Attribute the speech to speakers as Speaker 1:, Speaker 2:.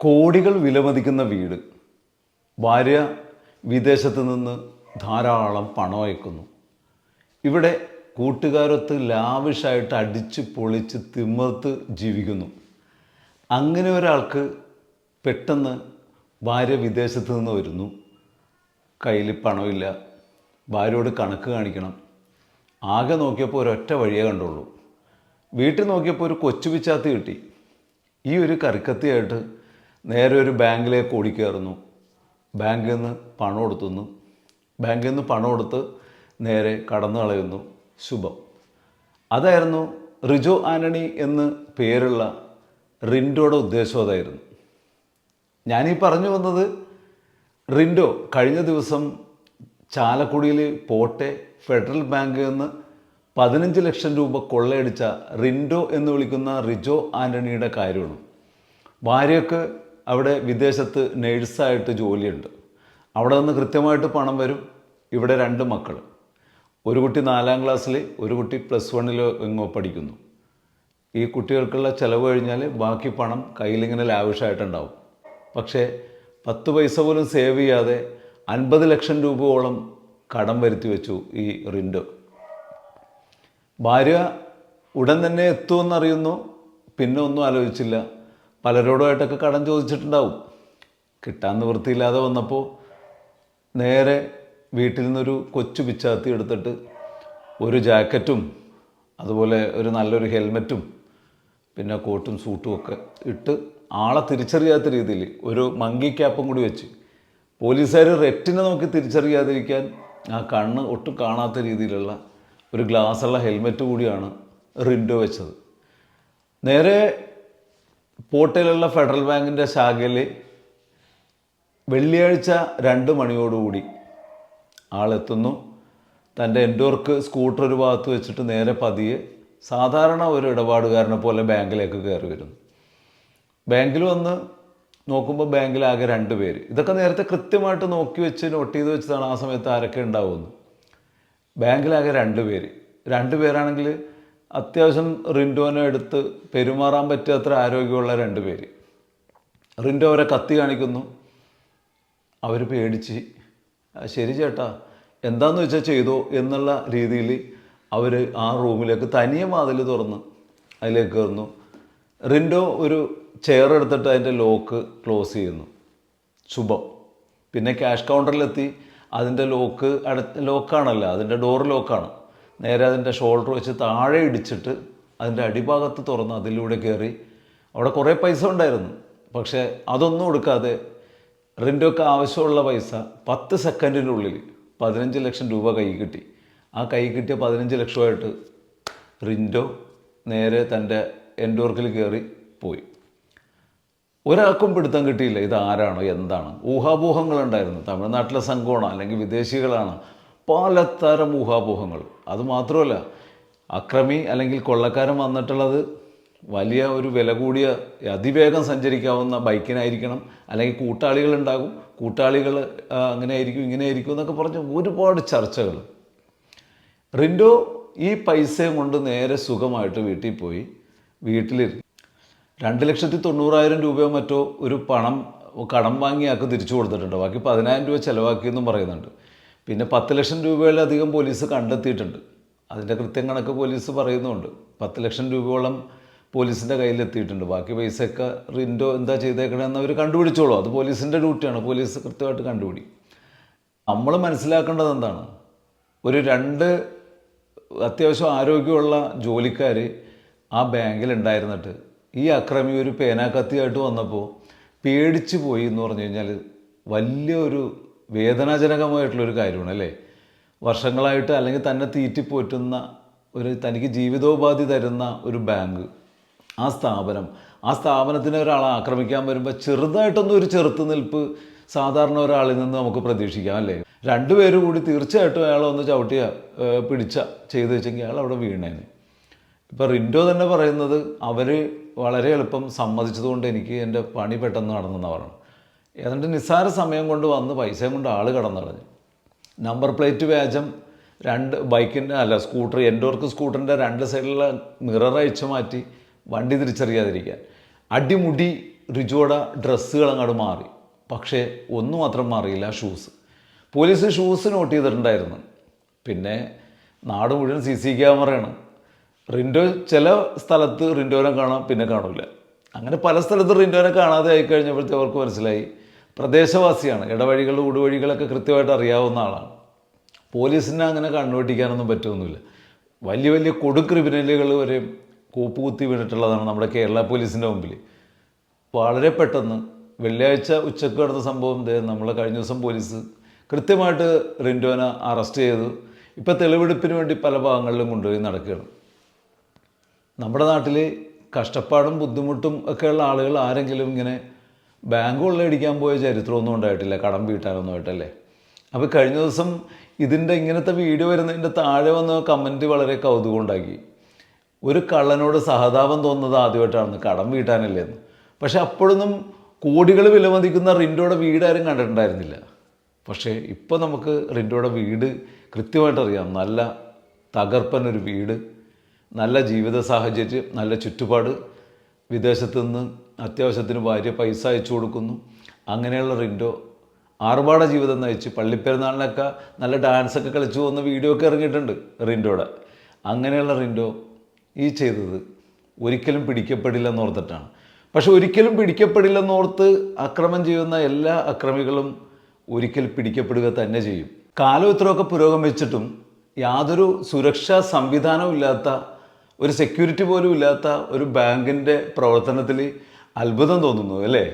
Speaker 1: കോടികൾ വിലമതിക്കുന്ന വീട്. ഭാര്യ വിദേശത്ത് നിന്ന് ധാരാളം പണം അയക്കുന്നു. ഇവിടെ കൂട്ടുകാരൊത്ത് ലാവിഷായിട്ട് അടിച്ച് പൊളിച്ച് തിമ്മത്ത് ജീവിക്കുന്നു. അങ്ങനെ ഒരാൾക്ക് പെട്ടെന്ന് ഭാര്യ വിദേശത്ത് നിന്ന് വരുന്നു. കയ്യിൽ പണമില്ല. ഭാര്യയോട് കണക്ക് കാണിക്കണം. ആകെ നോക്കിയപ്പോൾ ഒരൊറ്റ വഴിയേ കണ്ടുള്ളൂ. വീട്ടിൽ നോക്കിയപ്പോൾ ഒരു കൊച്ചു പിച്ചാത്തി കിട്ടി. ഈ ഒരു കറിക്കത്തിയായിട്ട് നേരെ ഒരു ബാങ്കിലേക്ക് ഓടിക്കയറുന്നു. ബാങ്കിൽ നിന്ന് പണം കൊടുത്തുന്നു ബാങ്കിൽ നിന്ന് പണം കൊടുത്ത് നേരെ കടന്നു കളയുന്നു. ശുഭം. അതായിരുന്നു റിജോ ആന്റണി എന്ന് പേരുള്ള റിൻഡോയുടെ ഉദ്ദേശം അതായിരുന്നു. ഞാനീ പറഞ്ഞു വന്നത് റിൻഡോ കഴിഞ്ഞ ദിവസം ചാലക്കുടിയിൽ പോട്ടെ ഫെഡറൽ ബാങ്കിൽ നിന്ന് പതിനഞ്ച് ലക്ഷം രൂപ കൊള്ളയടിച്ച റിൻഡോ എന്ന് വിളിക്കുന്ന റിജോ ആന്റണിയുടെ കാര്യമാണ്. ഭാര്യയ്ക്ക് അവിടെ വിദേശത്ത് നേഴ്സായിട്ട് ജോലിയുണ്ട്. അവിടെ നിന്ന് കൃത്യമായിട്ട് പണം വരും ഇവിടെ രണ്ട് മക്കൾ. ഒരു കുട്ടി നാലാം ക്ലാസ്സിൽ ഒരു കുട്ടി പ്ലസ് വണ്ണിൽ എങ്ങോ പഠിക്കുന്നു. ഈ കുട്ടികൾക്കുള്ള ചിലവ് കഴിഞ്ഞാൽ ബാക്കി പണം കയ്യിലിങ്ങനെ ലാവിഷായിട്ടുണ്ടാവും. പക്ഷേ പത്ത് പൈസ പോലും സേവ് ചെയ്യാതെ അൻപത് ലക്ഷം രൂപയോളം കടം വരുത്തി വെച്ചു ഈ റിൻഡോ. ഭാര്യ ഉടൻ തന്നെ എത്തുമെന്നറിയുന്നു പിന്നെ ഒന്നും ആലോചിച്ചില്ല. പലരോടുമായിട്ടൊക്കെ കടം ചോദിച്ചിട്ടുണ്ടാവും. കിട്ടാൻ നിവൃത്തിയില്ലാതെ വന്നപ്പോൾ നേരെ വീട്ടിൽ നിന്നൊരു കൊച്ചു പിച്ചാത്തി എടുത്തിട്ട് ഒരു ജാക്കറ്റും അതുപോലെ ഒരു നല്ലൊരു ഹെൽമെറ്റും പിന്നെ കോട്ടും സൂട്ടും ഒക്കെ ഇട്ട് ആളെ തിരിച്ചറിയാത്ത രീതിയിൽ ഒരു മങ്കി ക്യാപ്പും കൂടി വെച്ച് പോലീസുകാർ റെറ്റിനെ നോക്കി തിരിച്ചറിയാതിരിക്കാൻ ആ കണ്ണ് ഒട്ടും കാണാത്ത രീതിയിലുള്ള ഒരു ഗ്ലാസ് ഉള്ള ഹെൽമെറ്റ് കൂടിയാണ് റിൻഡോ വെച്ചത്. നേരെ പോട്ടയിലുള്ള ഫെഡറൽ ബാങ്കിന്റെ ശാഖയിൽ വെള്ളിയാഴ്ച രണ്ട് മണിയോടുകൂടി ആളെത്തുന്നു. തന്റെ എൻഡോർക്ക് സ്കൂട്ടർ ഒരു ഭാഗത്ത് വെച്ചിട്ട് നേരെ പതിയെ സാധാരണ ഒരു ഇടപാടുകാരനെ പോലെ ബാങ്കിലേക്ക് കയറി വരുന്നു. ബാങ്കിൽ വന്ന് നോക്കുമ്പോൾ ബാങ്കിലാകെ രണ്ട് പേര്. ഇതൊക്കെ നേരത്തെ കൃത്യമായിട്ട് നോക്കി വെച്ച് നോട്ട് ചെയ്ത് വെച്ചതാണ് ആ സമയത്ത് ആരൊക്കെ ഉണ്ടാവുമെന്ന്. ബാങ്കിലാകെ രണ്ട് പേര്. രണ്ട് പേരാണെങ്കിൽ അത്യാവശ്യം റിൻഡോനെ എടുത്ത് പെരുമാറാൻ പറ്റാത്ര ആരോഗ്യമുള്ള രണ്ട് പേര്. റിൻഡോ അവരെ കത്തി കാണിക്കുന്നു. അവർ പേടിച്ച് ശരി ചേട്ടാ എന്താന്ന് വെച്ചാൽ ചെയ്തോ? എന്നുള്ള രീതിയിൽ അവർ ആ റൂമിലേക്ക് തനിയെ വാതിൽ തുറന്ന് അതിലേക്ക് കയറുന്നു. റിൻഡോ ഒരു ചെയർ എടുത്തിട്ട് അതിന്റെ ലോക്ക് ക്ലോസ് ചെയ്യുന്നു. ശുഭം. പിന്നെ ക്യാഷ് കൗണ്ടറിലെത്തി. അതിന്റെ ലോക്ക് അട ലോക്കാണല്ലോ അതിന്റെ ഡോർ ലോക്കാണ്. നേരെ അതിന്റെ ഷോൾഡർ വെച്ച് താഴെ ഇടിച്ചിട്ട് അതിന്റെ അടിഭാഗത്ത് തുറന്ന് അതിലൂടെ കയറി. അവിടെ കുറേ പൈസ ഉണ്ടായിരുന്നു. പക്ഷേ അതൊന്നും എടുക്കാതെ റിന്റൊക്കെ ആവശ്യമുള്ള പൈസ പത്ത് സെക്കൻഡിനുള്ളിൽ പതിനഞ്ച് ലക്ഷം രൂപ കൈ കിട്ടി. ആ കൈ കിട്ടിയ പതിനഞ്ച് ലക്ഷമായിട്ട് റിൻഡോ നേരെ തന്റെ എൻഡോർക്കിൽ കയറി പോയി. ഒരാൾക്കും പിടുത്തം കിട്ടിയില്ല. ഇത് ആരാണോ എന്താണ്? ഊഹാപോഹങ്ങളുണ്ടായിരുന്നു. തമിഴ്നാട്ടിലെ സംഘമാണോ അല്ലെങ്കിൽ വിദേശികളാണ്. പലതരം ഊഹാപോഹങ്ങൾ. അതുമാത്രമല്ല അക്രമി അല്ലെങ്കിൽ കൊള്ളക്കാരൻ വന്നിട്ടുള്ളത് വലിയ ഒരു വില കൂടിയ അതിവേഗം സഞ്ചരിക്കാവുന്ന ബൈക്കിനായിരിക്കണം അല്ലെങ്കിൽ കൂട്ടാളികൾ ഉണ്ടാകും. കൂട്ടാളികൾ അങ്ങനെ ആയിരിക്കും ഇങ്ങനെ ആയിരിക്കും എന്നൊക്കെ പറഞ്ഞ് ഒരുപാട് ചർച്ചകൾ. റിൻഡോ ഈ പൈസയും കൊണ്ട് നേരെ സുഖമായിട്ട് വീട്ടിൽ പോയി. വീട്ടിലിരുന്നു രണ്ട് ലക്ഷത്തി തൊണ്ണൂറായിരം രൂപയോ മറ്റോ ഒരു പണം കടം വാങ്ങി ആൾക്ക് തിരിച്ചു കൊടുത്തിട്ടുണ്ട്. ബാക്കി പതിനായിരം രൂപ ചിലവാക്കിയെന്നും പറയുന്നുണ്ട്. പിന്നെ പത്ത് ലക്ഷം രൂപയിലധികം പോലീസ് കണ്ടെത്തിയിട്ടുണ്ട്. അതിന്റെ കൃത്യം കണക്ക് പോലീസ് പറയുന്നുണ്ട്. പത്ത് ലക്ഷം രൂപയോളം പോലീസിന്റെ കയ്യിലെത്തിയിട്ടുണ്ട്. ബാക്കി പൈസയൊക്കെ റിൻഡോ എന്താ ചെയ്തേക്കണമെന്ന് അവർ കണ്ടുപിടിച്ചോളൂ. അത് പോലീസിന്റെ ഡ്യൂട്ടിയാണ്. പോലീസ് കൃത്യമായിട്ട് കണ്ടുപിടി. നമ്മൾ മനസ്സിലാക്കേണ്ടത് എന്താണ്? ഒരു രണ്ട് അത്യാവശ്യം ആരോഗ്യമുള്ള ജോലിക്കാർ ആ ബാങ്കിൽ ഉണ്ടായിരുന്നിട്ട് ഈ അക്രമി ഒരു പേനാക്കത്തിയായിട്ട് വന്നപ്പോൾ പേടിച്ചു പോയി എന്ന് പറഞ്ഞു കഴിഞ്ഞാൽ വലിയൊരു വേദനാജനകമായിട്ടുള്ളൊരു കാര്യമാണ് അല്ലേ? വർഷങ്ങളായിട്ട് അല്ലെങ്കിൽ തന്നെ തീറ്റിപ്പോറ്റുന്ന ഒരു തനിക്ക് ജീവിതോപാധി തരുന്ന ഒരു ബാങ്ക് ആ സ്ഥാപനം. ആ സ്ഥാപനത്തിനെ ഒരാളെ ആക്രമിക്കാൻ വരുമ്പോൾ ചെറുതായിട്ടൊന്നും ഒരു ചെറുത്ത് നിൽപ്പ് സാധാരണ ഒരാളിൽ നിന്ന് നമുക്ക് പ്രതീക്ഷിക്കാം അല്ലേ? രണ്ടുപേരും കൂടി തീർച്ചയായിട്ടും അയാളെ ഒന്ന് ചവിട്ടിയ പിടിച്ച ചെയ്തു വെച്ചെങ്കിൽ അയാൾ അവിടെ വീണേനെ. ഇപ്പോൾ റിൻഡോ തന്നെ പറയുന്നത് അവർ വളരെ എളുപ്പം സമ്മതിച്ചതുകൊണ്ട് എനിക്ക് എന്റെ പണി പെട്ടെന്ന് നടന്നെന്ന് പറഞ്ഞു ഏതാണ്ട് നിസ്സാര സമയം കൊണ്ട് വന്ന് പൈസയും കൊണ്ട് ആൾ കടന്നടഞ്ഞു. നമ്പർ പ്ലേറ്റ് വ്യാജം രണ്ട് ബൈക്കിന്റെ അല്ല സ്കൂട്ടർ എൻഡോർക്ക് സ്കൂട്ടറിന്റെ രണ്ട് സൈഡിലുള്ള മിറർ അഴിച്ചു മാറ്റി വണ്ടി തിരിച്ചറിയാതിരിക്കാൻ. അടിമുടി റിജോയുടെ ഡ്രസ്സുകൾ അങ്ങോട്ട് മാറി. പക്ഷേ ഒന്നും മാത്രം മാറിയില്ല ഷൂസ് പോലീസ് ഷൂസ് നോട്ട് ചെയ്തിട്ടുണ്ടായിരുന്നു. പിന്നെ നാട് മുഴുവൻ സി സി ക്യാമറയാണ് റിൻഡോ ചില സ്ഥലത്ത് റിൻഡോനെ കാണാം പിന്നെ കാണില്ല അങ്ങനെ പല സ്ഥലത്ത് റിൻഡോനെ കാണാതെ ആയി കഴിഞ്ഞപ്പോഴത്തെ അവർക്ക് മനസ്സിലായി. പ്രദേശവാസിയാണ്. ഇടവഴികൾ ഊടുവഴികളൊക്കെ കൃത്യമായിട്ട് അറിയാവുന്ന ആളാണ്. പോലീസിനെ അങ്ങനെ കണ്ണുവെട്ടിക്കാനൊന്നും പറ്റുമൊന്നുമില്ല വലിയ വലിയ കൊടു ക്രിമിനലുകൾ വരെ കൂപ്പുകുത്തി വീണിട്ടുള്ളതാണ് നമ്മുടെ കേരള പോലീസിന്റെ മുമ്പിൽ വളരെ പെട്ടെന്ന് വെള്ളിയാഴ്ച ഉച്ചയ്ക്ക് നടന്ന സംഭവം നമ്മളെ കഴിഞ്ഞ ദിവസം പോലീസ് കൃത്യമായിട്ട് റിൻഡോനെ അറസ്റ്റ് ചെയ്തു. ഇപ്പം തെളിവെടുപ്പിന് വേണ്ടി പല ഭാഗങ്ങളിലും കൊണ്ടുപോയി നടക്കുകയാണ്. നമ്മുടെ നാട്ടിൽ കഷ്ടപ്പാടും ബുദ്ധിമുട്ടും ഒക്കെയുള്ള ആളുകൾ ആരെങ്കിലും ഇങ്ങനെ ബാങ്ക് കൊള്ളയടിക്കാൻ പോയ ചരിത്രമൊന്നും ഉണ്ടായിട്ടില്ല. കടം വീട്ടാനൊന്നും ആയിട്ടല്ലേ? അപ്പോൾ കഴിഞ്ഞ ദിവസം ഇതിന്റെ ഇങ്ങനത്തെ വീഡിയോ വരുന്നതിന്റെ താഴെ വന്ന കമന്റ് വളരെ കൗതുകം ഉണ്ടാക്കി ഒരു കള്ളനോട് സഹതാപം തോന്നുന്നത് ആദ്യമായിട്ടാണ്. കടം വീട്ടാനല്ലേ എന്ന്. പക്ഷെ അപ്പോഴൊന്നും കോടികൾ വിലമതിക്കുന്ന റിൻഡോയുടെ വീട് ആരും കണ്ടിട്ടുണ്ടായിരുന്നില്ല. പക്ഷേ ഇപ്പോൾ നമുക്ക് റിൻഡോയുടെ വീട് കൃത്യമായിട്ട് അറിയാം. നല്ല തകർപ്പൻ ഒരു വീട് നല്ല ജീവിത സാഹചര്യം നല്ല ചുറ്റുപാട് വിദേശത്തു നിന്ന് അത്യാവശ്യത്തിന് ഭാര്യ പൈസ അയച്ചു കൊടുക്കുന്നു. അങ്ങനെയുള്ള റിൻഡോ. ആർഭാട ജീവിതം നയിച്ച് പള്ളിപ്പെരുന്നാളിനൊക്കെ നല്ല ഡാൻസൊക്കെ കളിച്ചു പോകുന്ന വീഡിയോ ഒക്കെ ഇറങ്ങിയിട്ടുണ്ട് റിൻഡോയുടെ. അങ്ങനെയുള്ള റിൻഡോ ഈ ചെയ്തത് ഒരിക്കലും പിടിക്കപ്പെടില്ലെന്ന് ഓർത്തിട്ടാണ്. പക്ഷെ ഒരിക്കലും പിടിക്കപ്പെടില്ലെന്നോർത്ത് അക്രമം ചെയ്യുന്ന എല്ലാ അക്രമികളും ഒരിക്കൽ പിടിക്കപ്പെടുക തന്നെ ചെയ്യും. കാലം ഇത്രയൊക്കെ പുരോഗമിച്ചിട്ടും യാതൊരു സുരക്ഷാ സംവിധാനവും ഇല്ലാത്ത ഒരു സെക്യൂരിറ്റി പോലും ഇല്ലാത്ത ഒരു ബാങ്കിന്റെ പ്രവർത്തനത്തിൽ അത്ഭുതം തോന്നുന്നു അല്ലേ?